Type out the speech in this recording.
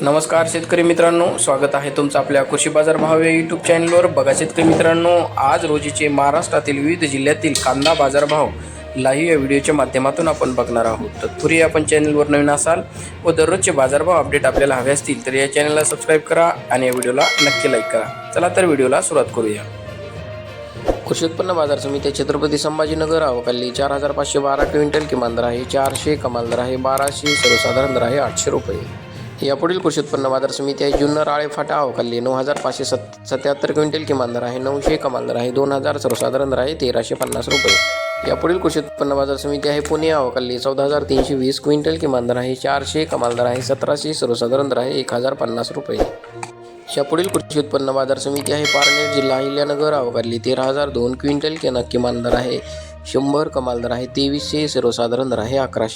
नमस्कार शेतकरी मित्रांनो स्वागत आहे तुमचं आपल्या कृषी बाजार भाव या यूट्यूब चॅनलवर बघा शेतकरी मित्रांनो आज रोजीचे महाराष्ट्रातील विविध जिल्ह्यातील कांदा बाजारभाव लाईव्ह या व्हिडिओच्या माध्यमातून आपण बघणार आहोत. तत्पूर्वी आपण चॅनलवर नवीन असाल व दररोजचे बाजारभाव अपडेट आपल्याला हवे असतील तर या चॅनलला सबस्क्राईब करा आणि या व्हिडिओला नक्की लाईक करा. चला तर व्हिडिओला सुरुवात करूया. कृषी उत्पन्न बाजार समिती छत्रपती संभाजीनगर अवकाली चार हजार पाचशे बारा क्विंटल किमान दर आहे चारशे कमाल दर आहे बाराशे सर्वसाधारण दर आहे आठशे रुपये. यापुढील कृषी उत्पन्न बाजार समिती आहे. जुन्नर आळे फाटा अवकाली नऊ हजार पाचशे सत सत्याहत्तर क्विंटल किमान दर आहे. नऊशे कमाल दर आहे. दोन हजार सर्वसाधारण दर आहे. तेराशे पन्नास रुपये. यापुढील कृषी उत्पन्न बाजार समिती आहे. पुणे अवकाली चौदा हजार तीनशे वीस क्विंटल किमान दर आहे. चारशे कमाल दर आहे. सतराशे सर्वसाधारण दर आहे. एक हजार पन्नास रुपये. यापुढील कृषी उत्पन्न बाजार समिती आहे. पारनेर जिल्हा अहिल्यानगर अवघडली तेरा हजार दोन क्विंटल किमान दर आहे. शंभर कमाल दर आहे. तेवीसशे सर्वसाधारण दर आहे. अकराशे